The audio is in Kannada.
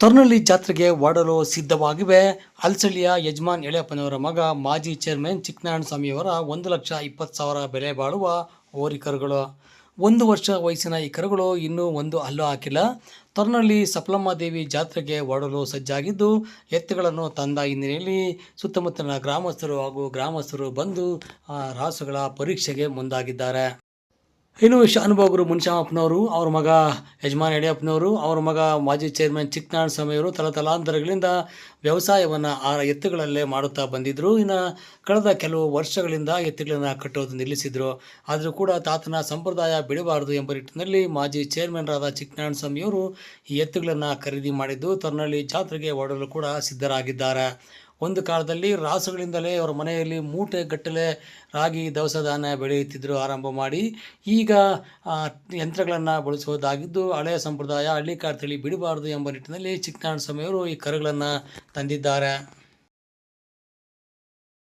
ತೊರ್ನಳ್ಳಿ ಜಾತ್ರೆಗೆ ಓಡಲು ಸಿದ್ಧವಾಗಿವೆ. ಅಲ್ಸಳ್ಳಿಯ ಯಜಮಾನ್ ಎಳೆಯಪ್ಪನವರ ಮಗ, ಮಾಜಿ ಚೇರ್ಮನ್ ಚಿಕ್ಕನಾರಾಯಣ ಸ್ವಾಮಿಯವರ ಒಂದು ಲಕ್ಷ ಇಪ್ಪತ್ತು ಸಾವಿರ ಬೆಲೆ ಬಾಳುವ ಹೋರಿಕರುಗಳು ಒಂದು ವರ್ಷ ವಯಸ್ಸಿನ ಈ ಕರುಗಳು ಇನ್ನೂ ಒಂದು ಹಲ್ಲು ಹಾಕಿಲ್ಲ. ತೊರ್ನಳ್ಳಿ ಸಪ್ಲಮ್ಮ ದೇವಿ ಜಾತ್ರೆಗೆ ಓಡಲು ಸಜ್ಜಾಗಿದ್ದು, ಎತ್ತುಗಳನ್ನು ತಂದ ಹಿನ್ನೆಲೆಯಲ್ಲಿ ಸುತ್ತಮುತ್ತಲಿನ ಗ್ರಾಮಸ್ಥರು ಹಾಗೂ ಗ್ರಾಮಸ್ಥರು ಬಂದು ರಾಸುಗಳ ಪರೀಕ್ಷೆಗೆ ಮುಂದಾಗಿದ್ದಾರೆ. ಇನ್ನು ಶಾನುಭಾಗರು ಮುನ್ಶಾಮಪ್ಪನವರು, ಅವ್ರ ಮಗ ಯಜಮಾನ್ ಯಡಿಯಪ್ಪನವರು ಅವ್ರ ಮಗ ಮಾಜಿ ಚೇರ್ಮನ್ ಚಿಕ್ಕನಾರಾಯಣ ಸ್ವಾಮಿಯವರು ತಲತಲಾಂತರಗಳಿಂದ ವ್ಯವಸಾಯವನ್ನು ಆ ಎತ್ತುಗಳಲ್ಲೇ ಮಾಡುತ್ತಾ ಬಂದಿದ್ದರು ಇನ್ನು ಕಳೆದ ಕೆಲವು ವರ್ಷಗಳಿಂದ ಎತ್ತುಗಳನ್ನು ಕಟ್ಟೋದು ನಿಲ್ಲಿಸಿದರು. ಆದರೂ ಕೂಡ ತಾತನ ಸಂಪ್ರದಾಯ ಬಿಡಬಾರದು ಎಂಬ ನಿಟ್ಟಿನಲ್ಲಿ ಮಾಜಿ ಚೇರ್ಮನ್ರಾದ ಚಿಕ್ಕನಾರಾಯಣ ಸ್ವಾಮಿಯವರು ಈ ಎತ್ತುಗಳನ್ನು ಖರೀದಿ ಮಾಡಿದ್ದು, ತನ್ನಲ್ಲಿ ಜಾತ್ರೆಗೆ ಓಡಲು ಕೂಡ ಸಿದ್ಧರಾಗಿದ್ದಾರೆ. ಒಂದು ಕಾಲದಲ್ಲಿ ರಾಸುಗಳಿಂದಲೇ ಅವರ ಮನೆಯಲ್ಲಿ ಮೂಟೆ ಗಟ್ಟಲೆ ರಾಗಿ ದವಸ ಧಾನ್ಯ ಬೆಳೆಯುತ್ತಿದ್ದರು, ಆರಂಭ ಮಾಡಿ ಈಗ ಯಂತ್ರಗಳನ್ನು ಬಳಸುವುದಾಗಿದ್ದು ಹಳೆಯ ಸಂಪ್ರದಾಯ ಹಳ್ಳಿಕಾರ್ ತಳಿ ಬಿಡಬಾರದು ಎಂಬ ನಿಟ್ಟಿನಲ್ಲಿ ಚಿಕ್ಕನಾರಾಯಣ ಸ್ವಾಮಿಯವರು ಈ ಕರುಗಳನ್ನು ತಂದಿದ್ದಾರೆ.